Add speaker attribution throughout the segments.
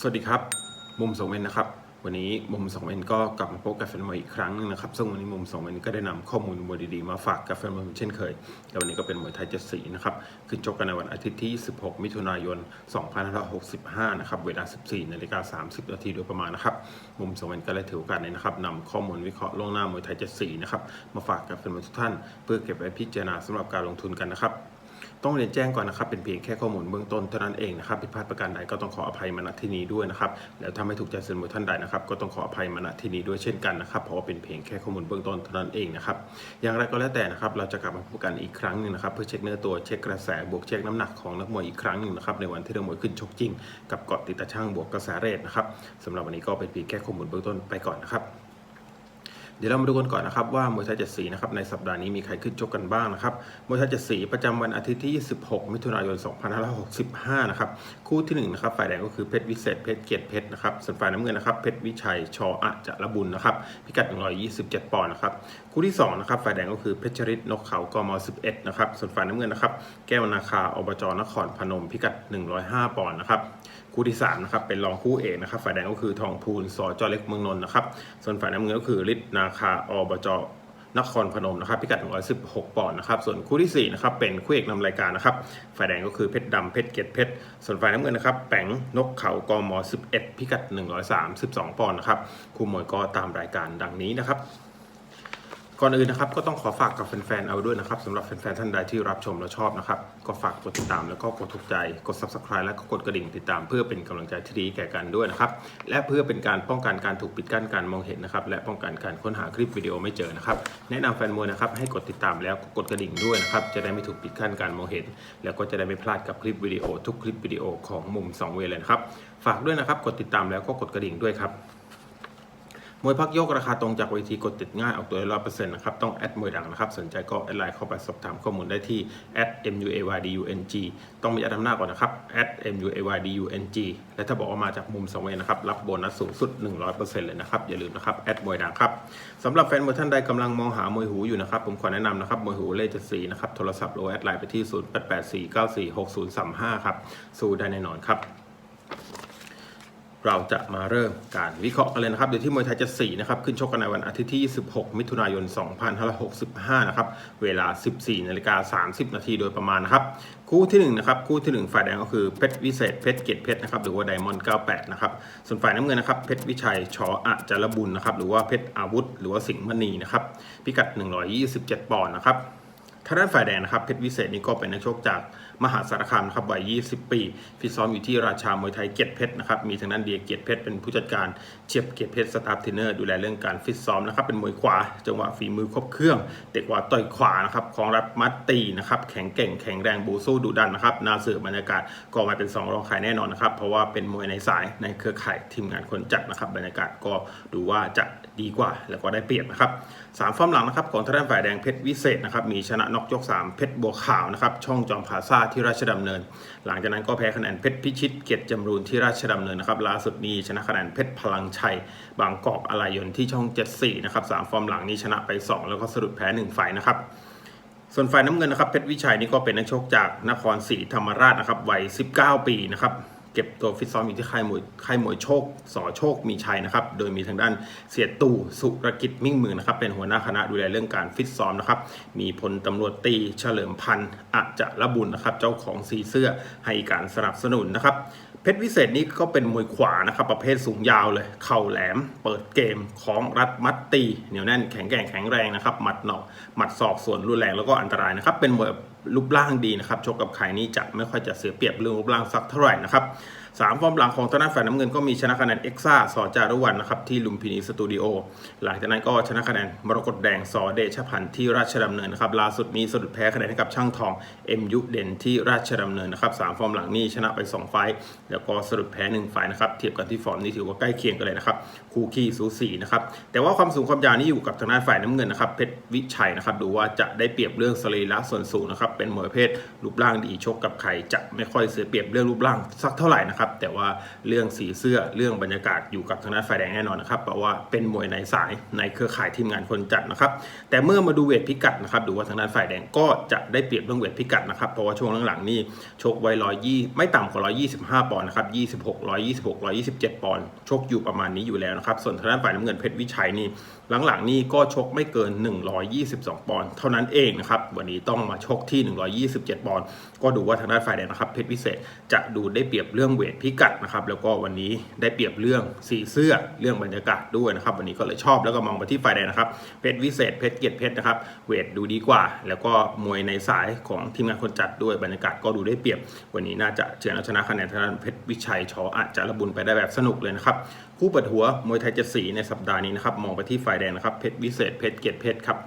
Speaker 1: สวัสดีครับ มุมสองเวนนะครับ วันนี้มุมสองเวนก็กลับมาพบกับแฟนมวยอีกครั้งหนึงนะครับซึ่งวันนี้มุมสองเวนก็ได้นำข้อมูลมวยดีๆมาฝากกับแฟนมวยเช่นเคยและวันนี้ก็เป็นมวยไทยเจ็ดสีนะครับขึ้นชกกันในวันอาทิตย์ที่ 16 มิถุนายน 2565 นะครับเวลา 14นาฬิกา30นาทีโดยประมาณนะครับมุมสองเวนก็เลยถือโอกาสนี้นะครับนำข้อมูลวิเคราะห์ล่วงหน้ามวยไทยเจ็ดสีนะครับมาฝากกับแฟนมวยทุกท่าน เพื่อเก็บไว้พิจารณาสำหรับการลงทุนกันนะครับ ต้องเรียนแจ้งก่อนนะครับ เป็นเพียงแค่ข้อมูลเบื้องต้นเท่านั้นเองนะครับผิดพลาดประการใดก็ต้องขออภัยมาณที่นี้ด้วยนะครับแล้วถ้าไม่ถูกใจเสนอท่านใดนะครับ ก็ต้องขออภัยมาณที่นี้ด้วยเช่นกันนะครับเพราะว่าเป็นเพียงแค่ข้อมูลเบื้องต้นเท่านั้นเองนะครับอย่างไรก็แล้วแต่นะครับเราจะกลับมาพบกันอีกครั้งหนึ่งนะครับเพื่อเช็คเนื้อตัวเช็คกระแสบวกเช็คน้ำหนักของนักมวยอีกครั้งหนึ่งนะครับในวันที่นักมวยขึ้นชกจริง กับเกาะติดตาช่างบวกกระแสเรทนะครับสำหรับวันนี้ก็เป็นเพียงแค่ข้อมูลเบื้องต้นไปก่อนนะครับ เดี๋ยวเรามาดูกันก่อนนะครับว่ามวยไทยเจ็ดสีนะครับในสัปดาห์นี้มีใครขึ้นชกกันบ้างนะครับมวยไทยเจ็ดสีประจำวันอาทิตย์ที่ 26 มิถุนายน 2565 นะครับคู่ที่หนึ่งนะครับฝ่ายแดงก็คือเพชรวิเศษเพชรเกียรติเพชรนะครับส่วนฝ่ายน้ำเงินนะครับเพชรวิชัยชออะจะระบุญนะครับพิกัด 127 ปอนด์นะครับคู่ที่สองนะครับฝ่ายแดงก็คือเพชรชริตนกเขากม 11 นะครับส่วนฝ่ายน้ำเงินนะครับแก้วนาคาอบจนครพนมพิกัด 105 ปอนด์นะครับ คู่ที่3นะครับเป็นรองคู่เอกนะครับฝ่ายแดงก็คือทองพูนสอจเล็กเมืองนนท์นะครับส่วนฝ่ายน้ำเงินก็คือฤทธิ์นาคาอบจนครพนมนะครับพิกัด 116 ปอนด์นะครับส่วนคู่ที่4นะครับเป็นคู่เอกนำรายการนะครับฝ่ายแดงก็คือเพชรดำเพชรเกตเพชรส่วนฝ่ายน้ำเงินนะครับแปงนกเขากม11 พิกัด 132 ปอนด์นะครับคู่มวยก็ตามรายการดังนี้นะครับ ก่อนอื่นนะครับก็ต้องขอฝากกับแฟนๆเอาด้วยนะครับสำหรับแฟนๆท่านใดที่รับชมและชอบนะครับ ก็ฝากกดติดตามแล้วก็กดถูกใจกด subscribe แล้วก็กดกระดิ่งติดตามเพื่อเป็นกำลังใจที่ดีแก่กันด้วยนะครับ และเพื่อเป็นการป้องกันการถูกปิดกั้นการมองเห็นนะครับ และป้องกันการค้นหาคลิปวิดีโอไม่เจอนะครับ แนะนำแฟนมวยนะครับให้กดติดตามแล้วก็กดกระดิ่งด้วยนะครับจะได้ไม่ถูกปิดกั้นการมองเห็น แล้วก็จะได้ไม่พลาดกับคลิปวิดีโอทุกคลิปวิดีโอของมุมสองเวเลยนะครับฝากด้วยนะครับกดติดตามแล้วก็กดกระดิ่งด้วยครับ วยพักยกราคาตรงจากเวทีกดติดง่ายออกตัวได้ร้อยเปอร์เซ็นต์นะครับ ต้องแอดมวยดังนะครับ สนใจก็แอดไลน์เข้าไปสอบถามข้อมูลได้ที่ @muaydung ต้องมีอัดทำหน้าก่อนนะครับ @muaydung และถ้าบอกว่ามาจากมุมสองเวยนะครับ รับโบนัสสูงสุด 100%เลยนะครับ อย่าลืมนะครับแอดมวยดังครับสำหรับแฟนมวยท่านใดกำลังมองหามวยหูอยู่นะครับ ผมขอแนะนำนะครับมวยหูเลขจะสีนะครับโทรศัพท์โลแอดไลน์ไปที่ 0884946035 ครับสู้ได้แน่นอนครับ เราจะมาเริ่มการวิเคราะห์กันเลยนะครับ เดี๋ยวที่มวยไทยจะ 4 นะครับ ขึ้นชกกันในวันอาทิตย์ที่26มิถุนายน 2565 นะครับ เวลา 14 นาฬิกา 30 นาทีโดยประมาณนะครับ คู่ที่ 1 นะครับ คู่ที่ 1 ฝ่ายแดงก็คือเพชรวิเศษเพชรเกียรติเพชรนะครับ หรือว่าไดมอนด์ 98 นะครับ ส่วนฝ่ายน้ำเงินนะครับ เพชรวิชัยชออะจารบุญนะครับ หรือว่าเพชรอาวุธ หรือว่าสิงห์มณีนะครับ พิกัด 127 ปอนด์นะครับทางด้านฝ่ายแดงนะครับ เพชรวิเศษนี่ก็เป็นนักชกจาก มหาสารคามนะครับวัย 20 ปีฟิตซ้อมอยู่ที่ราชามวยไทยเกียรติเพชรนะครับมีทางด้านเดียเกียรติเพชรเป็นผู้จัดการเชียบเกียรติเพชรสตาฟเทรนเนอร์ดูแลเรื่องการฟิตซ้อมนะครับเป็นมวยขวาจังหวะฝีมือครบเครื่อง เตะขวาต่อยขวานะครับของรัฐมัดตีนะครับแข็งเก่งแข็งแรงบูสู้ดุดันนะครับนาเสือบรรยากาศก็มาเป็นสองรองใครแน่นอนนะครับเพราะว่าเป็นมวยในสายในเครือข่ายทีมงานคนจัดนะครับบรรยากาศก็ดูว่าจะดีกว่าแล้วก็ได้เปรียบนะครับสามฟอร์มหลังนะครับของทางด้านฝ่ายแดงเพชรวิเศษนะครับมีชนะนอกยก3เพชรบัวขาวนะครับช่องจอมผาซาที่ราชดำเนิน หลังจากนั้นก็แพ้คะแนนเพชรพิชิตเกียรติจำรูนที่ราชดำเนินนะครับล่าสุดนี้ชนะคะแนนเพชรพลังชัย บางกอกอะลายนที่ช่อง 74 นะครับสามฟอร์มหลังนี้ชนะไป 2 แล้วก็สะดุดแพ้1ไฟล์นะครับส่วนฝ่ายน้ำเงินนะครับเพชรวิชัยนี่ก็เป็นนักชกจากนครศรีธรรมราชนะครับวัย 19 ปีนะครับ เก็บตัวฟิตซ้อมอยู่ที่ค่ายมวยค่ายมวยโชคสอโชคมีชัยนะครับ โดยมีทางด้านเสียตู่สุรกิจมิ่งมือนะครับเป็นหัวหน้าคณะดูแลเรื่องการฟิตซ้อมนะครับ มีพลตำรวจตีเฉลิมพันธ์อาจจะระบุญนะครับ เจ้าของสีเสื้อให้การสนับสนุนนะครับเพชรวิเศษนี่ก็เป็นมวยขวานะครับประเภทสูงยาวเลย เข่าแหลม เปิดเกมของรัดมัดตีเหนียวแน่นแข็งแกร่งแข็งแรงนะครับหมัดหนอกหมัดศอกส่วนรุนแรงแล้วก็อันตรายนะครับเป็นมวย รูปร่างดีนะครับชกกับใครนี่จะไม่ค่อยจะเสียเปรียบเรื่องรูปร่างสักเท่าไหร่นะครับ สามฟอร์มหลังของทางด้านฝ่ายน้ำเงินก็มีชนะคะแนนเอ็กซ่าสอจารุวันนะครับที่ลุมพินีสตูดิโอหลังจากนั้นก็ชนะคะแนนมรกตแดงสอเดชพันธ์ที่ราชดำเนินนะครับล่าสุดมีสะดุดแพ้คะแนนให้กับช่างทองเอ็มยุเด่นที่ราชดำเนินนะครับสามฟอร์มหลังนี้ชนะไปสองไฟต์แล้วก็สะดุดแพ้หนึ่งไฟต์นะครับเทียบกันที่ฟอร์มนี้ถือว่าใกล้เคียงกันเลยนะครับคู่ขี้สูสีนะครับแต่ว่าความสูงความยาวนี่อยู่กับทางด้านฝ่ายน้ำเงินนะครับเพชรวิชัยนะครับดูว่าจะได้เปรียบเรื่องสรีระส่วนสูงนะครับเป็นมวยเภทรูปร่างดีชกกับใครจะไม่ค่อยเสียเปรียบเรื่องรูปร่างสักเท่าไหร่นะครับนะครับแต่ว่าเรื่องสีเสื้อเรื่องบรรยากาศอยู่กับทางด้านฝ่ายแดงแน่นอนนะครับเพราะว่าเป็นมวยในสายในเครือข่ายทีมงานคนจัดนะครับแต่เมื่อมาดูเวทพิกัดนะครับดูว่าทางด้านฝ่ายแดงก็จะได้เปรียบเรื่องเวทพิกัดนะครับเพราะว่าช่วงหลังๆนี่ชกไว้ร้อยยี่ไม่ต่ำกว่าร้อยยี่สิบห้าปอนด์นะครับยี่สิบหกร้อยยี่สิบหกร้อยยี่สิบเจ็ดปอนด์ชกอยู่ประมาณนี้อยู่แล้วนะครับส่วนทางด้านฝ่ายน้ำเงินเพชรวิชัยนี่หลังๆนี่ก็ชกไม่เกิน 122 ปอนด์เท่านั้นเองนะครับ วันนี้ต้องมาชกที่ 127 ปอนด์ก็ดูว่าทางด้านฝ่ายแดงนะครับเพชรวิเศษจะดูได้เปรียบเรื่องเวทพิกัดนะครับ แล้วก็วันนี้ได้เปรียบเรื่องสีเสื้อเรื่องบรรยากาศด้วยนะครับ วันนี้ก็เลยชอบแล้วก็มองไปที่ฝ่ายแดงนะครับเพชรวิเศษเพชรเกียรติเพชรนะครับ เวทดูดีกว่า แล้วก็มวยในสายของทีมงานคนจัดด้วยบรรยากาศก็ดูได้เปรียบ วันนี้น่าจะเฉือนเอาชนะคะแนนทางด้านเพชรวิชัยชออาจจะระบุนไปได้แบบสนุกเลยนะครับคู่เปิดหัวมวยไทยเจ็ดสีในสัปดาห์นี้นะครับมองไปที่ฝ่ายแดงนะครับเพชรวิเศษเพชรเกียรติเพชรครับ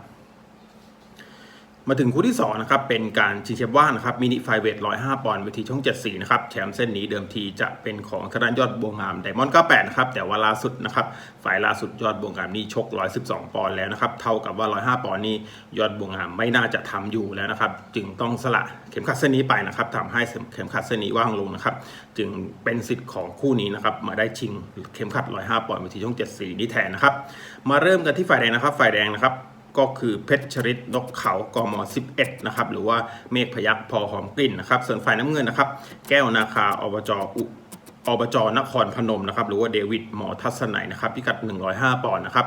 Speaker 1: มาถึงคู่ที่2นะครับเป็นการชิงแชมป์ว่างนะครับมินิไฟเวท105 ปอนด์เวทีช่อง 74 นะครับแชมป์เส้นนี้เดิมทีจะเป็นของทางด้านยอดบวงงามไดมอนด์98นะครับแต่ว่าล่าสุดนะครับฝ่ายล่าสุดยอดบวงงามนี่ชก 112 ปอนด์แล้วนะครับเท่ากับว่า 105 ปอนด์นี่ยอดบวงงามไม่น่าจะทำอยู่แล้วนะครับจึงต้องสละเข็มขัดเส้นนี้ไปนะครับทำให้เข็มขัดเส้นนี้ว่างลงนะครับจึงเป็นสิทธิ์ของคู่นี้นะครับมาได้ชิงเข็มขัด 105 ปอนด์เวทีช่อง 74 นี้แทนนะครับมาเริ่มกันที่ฝ่ายแดงนะครับฝ่ายแดงนะครับ ก็คือเพชรชริตนกเขากม11นะครับหรือว่าเมฆพยักพอหอมกลิ่นนะครับส่วนฝ่ายน้ำเงินนะครับ แก้วนาคาอบจอุอบจนครพนมนะครับหรือว่าเดวิดหมอทัศนัยนะครับพิกัด 105 ปอนด์นะครับ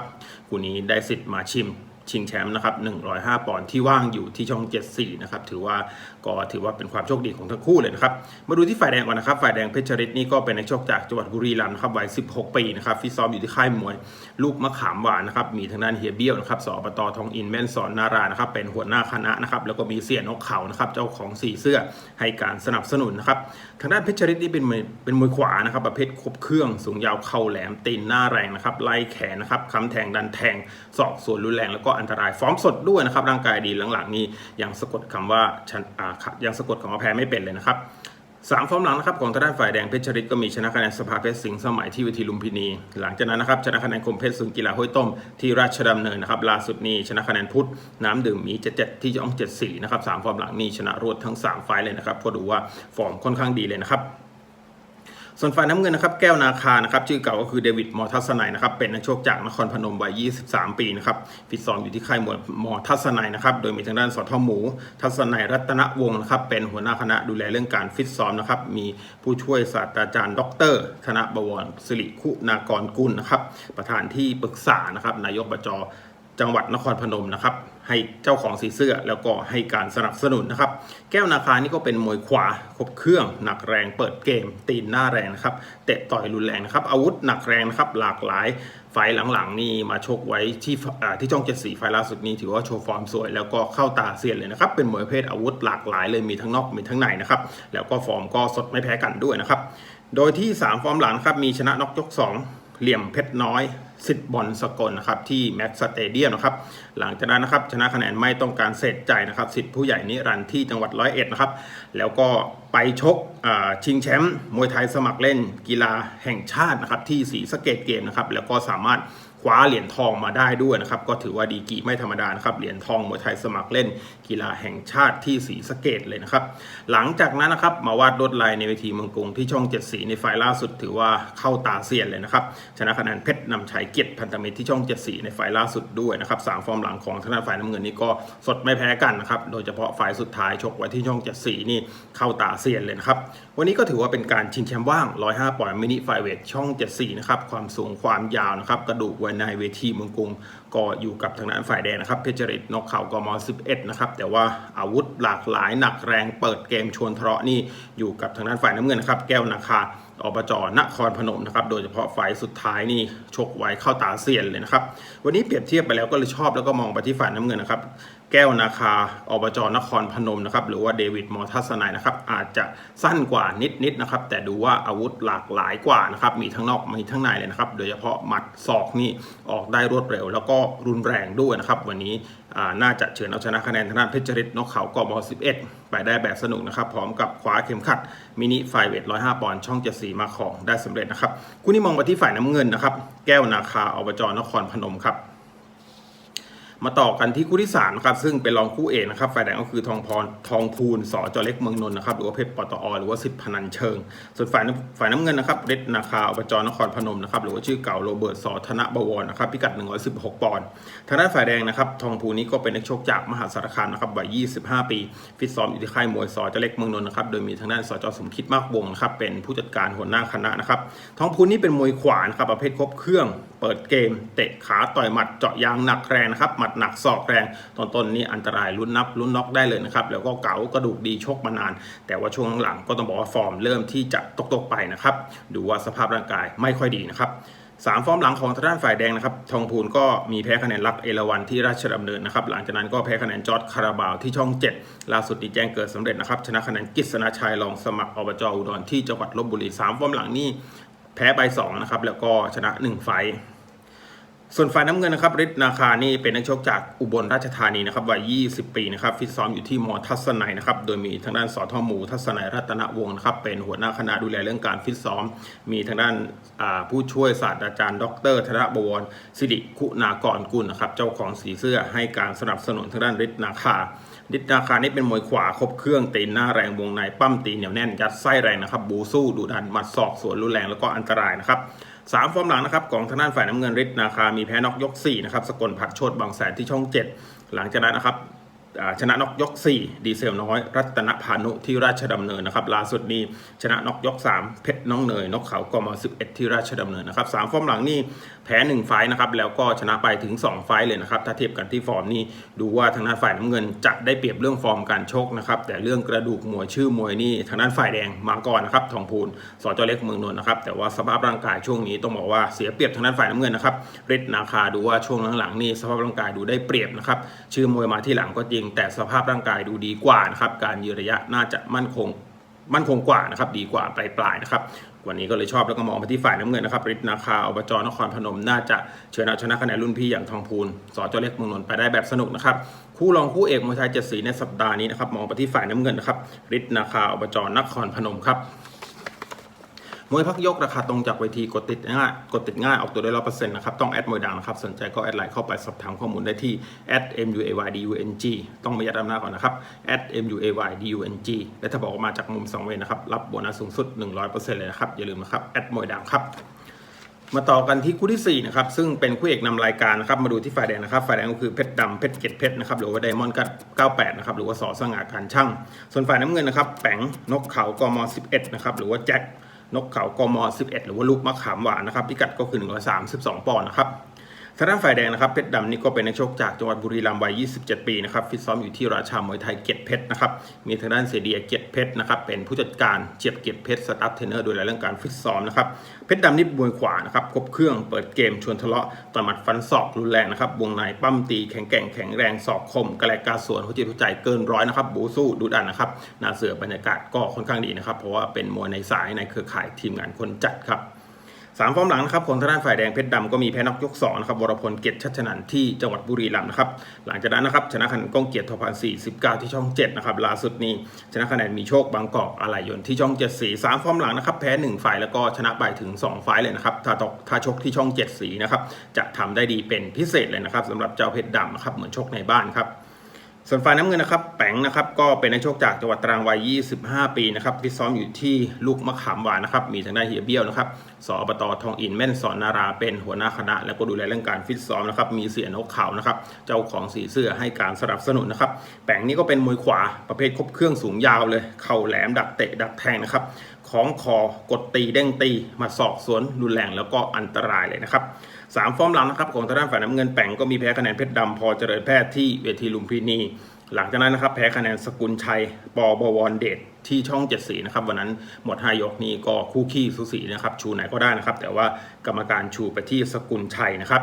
Speaker 1: คู่นี้ได้สิทธิ์มาชิม ชิงแชมป์นะครับ 105 ปอนด์ที่ว่างอยู่ที่ช่อง 74 นะครับ ถือว่าก็ถือว่าเป็นความโชคดีของทั้งคู่เลยนะครับ มาดูที่ฝ่ายแดงก่อนนะครับ ฝ่ายแดงเพชรชริตนี่ก็เป็นนักชกจากจังหวัดบุรีรัมย์ครับ วัย 16 ปีนะครับฟิตซ้อมอยู่ที่ค่ายมวย ลูกมะขามหวานนะครับ มีทางด้านเฮียเบี้ยวนะครับ สอบตทองอินแม่นสอนนารา นะครับ เป็นหัวหน้าคณะนะครับ แล้วก็มีเสี่ยนกเขานะครับ เจ้าของสีเสื้อให้การสนับสนุนนะครับ ทางด้านเพชรชริตนี่เป็นเป็นมวยขวานะครับ ประเภทครบเครื่อง สูงยาวเข่าแหลมตีนหน้าแรงนะครับ ไล่แขนนะครับคำแทงดันแทงศอกส่วนรุนแรงแล้วก็อันตรายฟอร์มสดด้วยนะครับร่างกายดีหลังๆนี่ยังสะกดคำว่าชันอ่ายังสะกดคำว่าแพ้ไม่เป็นเลยนะครับสามฟอร์มหลังนะครับของทางด้านฝ่ายแดงเพชรชริตก็มีชนะคะแนนสภาเพชรสิงห์สมัยที่เวทีลุมพินี หลังจากนั้นนะครับชนะคะแนนคมเพชรสุนกีฬาห้วยต้มที่ราชดำเนินนะครับล่าสุดนี้ชนะคะแนนพุทธน้ำดื่มมีเจ็ดเจ็ดที่จ่องเจ็ดสี่นะครับสามฟอร์มหลังนี้ชนะรวดทั้งสามไฟเลยนะครับก็ดูว่าฟอร์มค่อนข้างดีเลยนะครับ ส่วนฝ่ายน้ำเงินนะครับแก้วนาคานะครับชื่อเก่าก็คือเดวิดมอทัศนัยนะครับเป็นนักชกจากนครพนมวัย 23 ปีนะครับฟิตซ้อมอยู่ที่ค่ายมวยมอทัศนัยนะครับโดยมีทางด้านสอทอหมู ทัศนัยรัตนวงศ์นะครับเป็นหัวหน้าคณะดูแลเรื่องการฟิตซ้อมนะครับมีผู้ช่วยศาสตราจารย์ ดร ธนบวรสิริคุณากรกุลนะครับประธานที่ปรึกษานะครับนายกบจจังหวัดนครพนมนะครับให้เจ้าของสีเสื้อแล้วก็ให้การสนับสนุนนะครับ แก้วนาคานี่ก็เป็นมวยขวาครบเครื่อง หนักแรงเปิดเกม ตีนหน้าแรงนะครับเตะต่อยรุนแรงนะครับ อาวุธหนักแรงนะครับหลากหลายไฟหลังๆนี่มาชกไว้ที่ที่ช่องเจ็ดสีไฟล่าสุดนี้ถือว่าโชว์ฟอร์มสวย แล้วก็เข้าตาเซียนเลยนะครับ เป็นมวยประเภทอาวุธหลากหลายเลยมีทั้งนอกมีทั้งในนะครับแล้วก็ฟอร์มก็สดไม่แพ้กันด้วยนะครับโดยที่ 3 ฟอร์มหลังนครับมีชนะน็อกยก 2 เหลี่ยมเพชรน้อย สิทธิ์บอลสกลนะครับที่แม็กซ์สเตเดียมนะครับหลังจากนั้นนะครับชนะคะแนนไม่ต้องการเสด็จใจนะครับสิทธิ์ผู้ใหญ่นิรันที่จังหวัดร้อยเอ็ดนะครับแล้วก็ไปชกชิงแชมป์มวยไทยสมัครเล่นกีฬาแห่งชาตินะครับที่สีสะเกตเกมนะครับแล้วก็สามารถ คว้าเหรียญทองมาได้ด้วยนะครับ ก็ถือว่าดีกีไม่ธรรมดานะครับ เหรียญทองมวยไทยสมัครเล่นกีฬาแห่งชาติที่สีสะเกตเลยนะครับ หลังจากนั้นนะครับมาวาดลวดลายในเวทีเมืองกรุงที่ช่องเจ็ดสีในไฟล์ล่าสุดถือว่าเข้าตาเซียนเลยนะครับ ชนะคะแนนเพชรนำชัยเกียรติพันธมิตรที่ช่องเจ็ดสีในไฟล์ล่าสุดด้วยนะครับสามฟอร์มหลังของทางด้านฝ่ายน้ำเงินนี่ก็สดไม่แพ้กันนะครับ โดยเฉพาะไฟล์สุดท้ายชกไว้ที่ช่องเจ็ดสีนี่เข้าตาเซียนเลยนะครับ วันนี้ก็ถือว่าเป็นการชิงแชมป์ว่าง 105ปอนด์มินิไฟเวทช่อง 74 นะครับ ความสูงความยาวนะครับ กระดูกไว้ในเวทีเมืองกรุงก็อยู่กับทางด้านฝ่ายแดงนะครับ เพชรฤทธิ์นกเขากม11 นะครับ แต่ว่าอาวุธหลากหลายหนักแรงเปิดเกมชวนทะเลาะนี่อยู่กับทางด้านฝ่ายน้ำเงินนะครับ แก้วนาคาอบจนครพนมนะครับ โดยเฉพาะไฟล์สุดท้ายนี่ชกไว้เข้าตาเซียนเลยนะครับ วันนี้เปรียบเทียบไปแล้วก็เลยชอบแล้วก็มองไปที่ฝ่ายน้ำเงินนะครับ แก้วนาคาอบจนครพนมนะครับหรือว่าเดวิดมอทัศนัยนะครับอาจจะสั้นกว่านิดๆนะครับ แต่ดูว่าอาวุธหลากหลายกว่านะครับมีทั้งนอกมีทั้งในเลยนะครับ โดยเฉพาะหมัดศอกนี่ออกได้รวดเร็ว แล้วก็รุนแรงด้วยนะครับ วันนี้น่าจะเฉือนเอาชนะคะแนนทางด้านเพชรริตนกเขากบ11 ไปได้แบบสนุกนะครับ พร้อมกับคว้าเข็มขัดมินิไฟเวท105 ปอนด์ช่องเจ็ดสีมาของได้สำเร็จนะครับคู่นี้มองไปที่ฝ่ายน้ำเงินนะครับแก้วนาคาอบจนครพนมครับ มาต่อกันที่คู่ที่สามนะครับซึ่งเป็นรองคู่เอกนะครับฝ่ายแดงก็คือทองพรทองพูนสจเล็กเมืองนนท์นะครับหรือว่าเพชรปตอหรือว่าสิทธิพนันเชิง ส่วนฝ่ายน้ำฝ่ายน้ำเงินนะครับเรดนาคาอบจนครพนมนะครับหรือว่าชื่อเก่าโรเบิร์ตสธนบวรนะครับพิกัด 116 ปอนด์ทางด้านฝ่ายแดงนะครับทองพูนนี้ก็เป็นนักชกจากมหาสารคามนะครับวัย 25 ปี ฟิตซ้อมอยู่ที่ค่ายมวยสจเล็กเมืองนนท์นะครับโดยมีทางด้านสจสมคิดมากวงนะครับเป็นผู้จัดการหัวหน้าคณะนะครับทองพูนนี่เป็นมวยขวานครับประเภทครบเครื่อง เปิดเกม เตะขาต่อยหมัดเจาะยางหนักแรงนะครับหมัดหนักศอกแรงตอนต้นนี้อันตรายลุ้นนับลุ้นน็อกได้เลยนะครับแล้วก็เก๋ากระดูกดีชกมานาน แต่ว่าช่วงหลังก็ต้องบอกว่าฟอร์มเริ่มที่จะตกๆไปนะครับดูว่าสภาพร่างกายไม่ค่อยดีนะครับสามฟอร์มหลังของทางด้านฝ่ายแดงนะครับ ทองพูนก็มีแพ้คะแนนรักเอราวันที่ราชดำเนินนะครับ หลังจากนั้นก็แพ้คะแนนจอร์ดคาราบาวที่ช่อง 7 ล่าสุดนี้แจ้งเกิดสำเร็จนะครับ ชนะคะแนนกิษณชัยรองสมัครอบจอุดรที่จังหวัดลบบุรีสามฟอร์มหลังนี่แพ้ไป2นะครับ แล้วก็ชนะ 1 ไฟ ส่วนฝ่ายน้ำเงินนะครับฤทธิ์นาคานี่เป็นนักชกจากอุบลราชธานีนะครับวัย 20 ปีนะครับฟิตซ้อมอยู่ที่มอทัศนัยนะครับโดยมีทางด้านสอทอหมูทัศนัยรัตนวงศ์นะครับเป็นหัวหน้าคณะดูแลเรื่องการฟิตซ้อม มีทางด้านาผู้ช่วยศาสตราจารย์ ดรธนบวรสิริคุณากรกุลนะครับเจ้าของสีเสื้อให้การสนับสนุนทางด้านฤทธิ์นาคาฤทธิ์นาคานี่เป็นมวยขวาครบเครื่องตีนหน้าแรงวงในปั้มตีเหนียวแน่นยัดไส้แรงนะครับบูสู้ดุดันหมัดศอกสวนรุนแรงแล้วก็อันตรายนะครับ สามฟอร์มหลังนะครับของทางด้านฝ่ายน้ำเงินฤทธิ์นาคามีแพ้น็อกยก4นะครับสกลผักโชดบางแสนที่ช่อง 7 หลังจากนั้นนะครับ ชนะน็อกยก 4 ดีเซลน้อย รัตนพานุที่ราชดำเนินนะครับล่าสุดนี้ชนะน็อกยก 3 เพชรน้องเนยนกเขากม11 ที่ราชดำเนินนะครับสามฟอร์มหลังนี่แพ้1ไฟนะครับแล้วก็ชนะไปถึง 2 ไฟเลยนะครับถ้าเทียบกันที่ฟอร์มนี่ดูว่าทางด้านฝ่ายน้ำเงินจะได้เปรียบเรื่องฟอร์มการชกนะครับแต่เรื่องกระดูกมวยชื่อมวยนี่ทางด้านฝ่ายแดงมาก่อนนะครับทองพูนสจเล็กเมืองนนท์นะครับแต่ว่าสภาพร่างกายช่วงนี้ต้องบอกว่าเสียเปรียบทางด้านฝ่ายน้ำเงินนะครับฤทธิ์นาคาดูว่าช่วงหลังๆนี่สภาพร่างกายดูได้เปรียบนะครับชื่อมวยมาที่หลังก็จริงแต่สภาพร่างกายดูดีกว่านะครับการยืนระยะน่าจะมั่นคงมั่นคงกว่านะครับดีกว่าปลายปลายๆนะครับวันนี้ก็เลยชอบแล้วก็มองไปที่ฝ่ายน้ำเงินนะครับฤทธิ์นาคาอบจนครพนมน่าจะเชิญเอาชนะคะแนนรุ่นพี่อย่างทองพูนสจเล็กเมืองนนท์ไปได้แบบสนุกนะครับคู่รองคู่เอกมวยไทยเจ็ดสีในสัปดาห์นี้นะครับมองไปที่ฝ่ายน้ำเงินนะครับฤทธิ์นาคาอบจนครพนมครับ มวยพักยกราคาตรงจากเวทีกดติดง่ายกดติดง่ายออกตัวได้ร้อยเปอร์เซ็นต์นะครับ ต้องแอดมวยดังนะครับ สนใจก็แอดไลน์เข้าไปสอบถามข้อมูลได้ที่ @muaydung ต้องไม่ยัดอำนาจก่อนนะครับ @muaydung และถ้าบอกว่ามาจากมุมสองเวนะครับ รับโบนัสสูงสุด 100%เลยนะครับ อย่าลืมนะครับแอดมวยดังครับมาต่อกันที่คู่ที่4นะครับซึ่งเป็นคู่เอกนำรายการนะครับมาดูที่ฝ่ายแดงนะครับฝ่ายแดงก็คือเพชรดำเพชรเกตเพชรนะครับหรือว่าไดมอนด์กัด98นะครับหรือว่าสอสง่าการช่าง ส่วนฝ่ายน้ำเงินนะครับแปงนกเขากม11นะครับหรือว่าแจ็ค นกเขากม11 หรือว่าลูกมะขามหวานนะครับพิกัดก็คือ 132 ปอนด์นะครับ ทางด้านฝ่ายแดงนะครับเพชรดำนี่ก็เป็นนักชกจากจังหวัดบุรีรัมย์วัย 27 ปีนะครับฟิตซ้อมอยู่ที่ราชามวยไทยเกียรติเพชรนะครับมีทางด้านเสยเดียเกียรติเพชรนะครับเป็นผู้จัดการเจียบเกียรติเพชรสตาฟเทรนเนอร์ดูแลเรื่องการฟิตซ้อมนะครับเพชรดำนี่มวยขวานะครับครบเครื่องเปิดเกมชวนทะเลาะต่อยหมัดฟันศอกรุนแรงนะครับวงในปั้มตีแข็งแกร่งแข็งแรงศอกคมกระแลกกาสวนหัวจิตหัวใจเกินร้อยนะครับบูสู้ดูดันนะครับนาเสือบรรยากาศก็ค่อนข้างดีนะครับเพราะว่าเป็นมวยในสายในเครือข่ายทีมงานคนจัดครับ สามฟอร์มหลังนะครับของทางด้านฝ่ายแดงเพชรดำก็มีแพ้น็อกยก2นะครับวรพลเกียรติชัชนันท์ที่จังหวัดบุรีรัมย์นะครับหลังจากนั้นนะครับชนะคะแนนก้องเกียรติทอพันสี่สิบเก้าที่ช่อง7นะครับล่าสุดนี้ชนะคะแนนมีโชคบางกอกอะไหลยนที่ช่อง7สีสามฟอร์มหลังนะครับแพ้1ฝ่ายแล้วก็ชนะไปถึง2ฝ่ายเลยนะครับถ้าตกถ้าชกที่ช่อง7สีนะครับจะทำได้ดีเป็นพิเศษเลยนะครับสำหรับเจ้าเพชรดำนะครับเหมือนชกในบ้านครับ ส่วนฝ่ายน้ำเงินนะครับแปงนะครับก็เป็นนักชกจากจังหวัดตรังวัย 25 ปีนะครับฟิตซ้อมอยู่ที่ลูกมะขามหวานนะครับมีทางด้านเฮียเบี้ยวนะครับสอบตทองอินแม่นสอนนาราเป็นหัวหน้าคณะ แล้วก็ดูแลเรื่องการฟิตซ้อมนะครับมีเสียนกเขานะครับเจ้าของสีเสื้อให้การสนับสนุนนะครับแปงนี่ก็เป็นมวยขวาประเภทครบเครื่องสูงยาวเลยเข่าแหลมดักเตะดักแทงนะครับของคอกดตีเด้งตีมาสอกสวนรุนแรงแล้วก็อันตรายเลยนะครับ สามฟอร์มหลังนะครับของทางด้านฝ่ายน้ำเงินแป่งก็มีแพ้คะแนนเพชรดำพอเจริญแพทย์ที่เวทีลุมพินี หลังจากนั้นนะครับแพ้คะแนนสกุลชัยปอบวรเดชที่ช่องเจ็ดสีนะครับวันนั้นหมดห้ายกนี้ก็คู่ขี้สุสีนะครับชูไหนก็ได้นะครับแต่ว่ากรรมการชูไปที่สกุลชัยนะครับ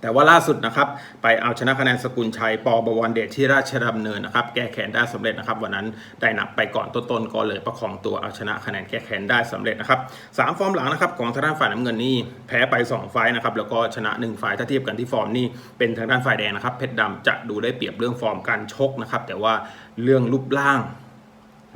Speaker 1: แต่ว่าล่าสุดนะครับ ไปเอาชนะคะแนนสกุลชัยปอบวรเดชที่ราชดำเนินนะครับ แก้แค้นได้สำเร็จนะครับ วันนั้นได้นับไปก่อนต้นๆก็เลยประคองตัวเอาชนะคะแนนแก้แค้นได้สำเร็จนะครับสามฟอร์มหลังนะครับของทางด้านฝ่ายน้ำเงินนี่แพ้ไป 2 ไฟนะครับแล้วก็ชนะ 1 ไฟถ้าเทียบกันที่ฟอร์มนี่เป็นทางด้านฝ่ายแดงนะครับเพชรดำจะดูได้เปรียบเรื่องฟอร์มการชกนะครับแต่ว่าเรื่องรูปร่าง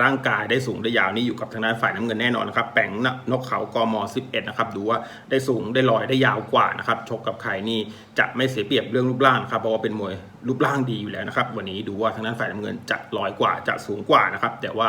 Speaker 1: ร่างกายได้สูงได้ยาวนี่อยู่กับทางด้านฝ่ายน้ำเงินแน่นอนนะครับแป่งนกเขากม11นะครับดูว่าได้สูงได้ลอยได้ยาวกว่านะครับชกกับใครนี่จะไม่เสียเปรียบเรื่องรูปร่างนครับเพราะว่าเป็นมวย รูปร่างดีอยู่แล้วนะครับ วันนี้ดูว่าทางด้านฝ่ายน้ำเงินจะลอยกว่าจะสูงกว่านะครับ แต่ว่า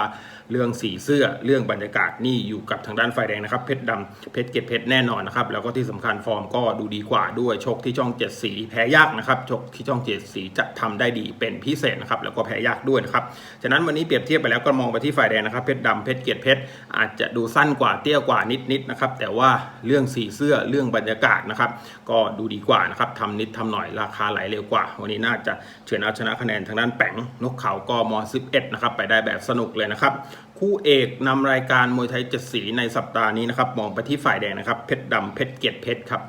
Speaker 1: เรื่องสีเสื้อเรื่องบรรยากาศนี่อยู่กับทางด้านฝ่ายแดงนะครับ เพชรดำเพชรเกตเพชรแน่นอนนะครับ แล้วก็ที่สำคัญฟอร์มก็ดูดีกว่าด้วยชกที่ช่องเจ็ดสีแพ้ยากนะครับชกที่ช่องเจ็ดสีจะทำได้ดีเป็นพิเศษนะครับแล้วก็แพ้ยากด้วยนะครับฉะนั้นวันนี้เปรียบเทียบไปแล้วก็มองไปที่ฝ่ายแดงนะครับเพชรดำเพชรเกตเพชรอาจจะดูสั้นกว่าเตี้ยกว่านิดๆนะครับแต่ว่าเรื่องสีเสื้อเรื่องบรรยากาศนะครับก็ดูดีกว่านะครับทำนิดทำหน่อยราคาไหลเร็วกว่า วันนี้น่าจะเฉือนเอาชนะคะแนนทางด้านแป๋งนกเขากม11นะครับไปได้แบบสนุกเลยนะครับคู่เอกนำรายการมวยไทยเจ็ดสีในสัปดาห์นี้นะครับมองไปที่ฝ่ายแดงนะครับเพชรดำเพชรเกียรติเพชรครับ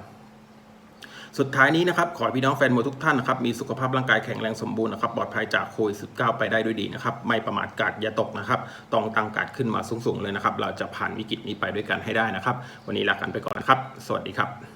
Speaker 1: สุดท้ายนี้นะครับขอพี่น้องแฟนมวยทุกท่านนะครับมีสุขภาพร่างกายแข็งแรงสมบูรณ์นะครับปลอดภัยจากโควิด19ไปได้ด้วยดีนะครับไม่ประมาทกาดอย่าตกนะครับต้องตั้งกาดขึ้นมาสูงๆเลยนะครับเราจะผ่านวิกฤตนี้ไปด้วยกันให้ได้นะครับ วันนี้ลากันไปก่อนนะครับ สวัสดีครับ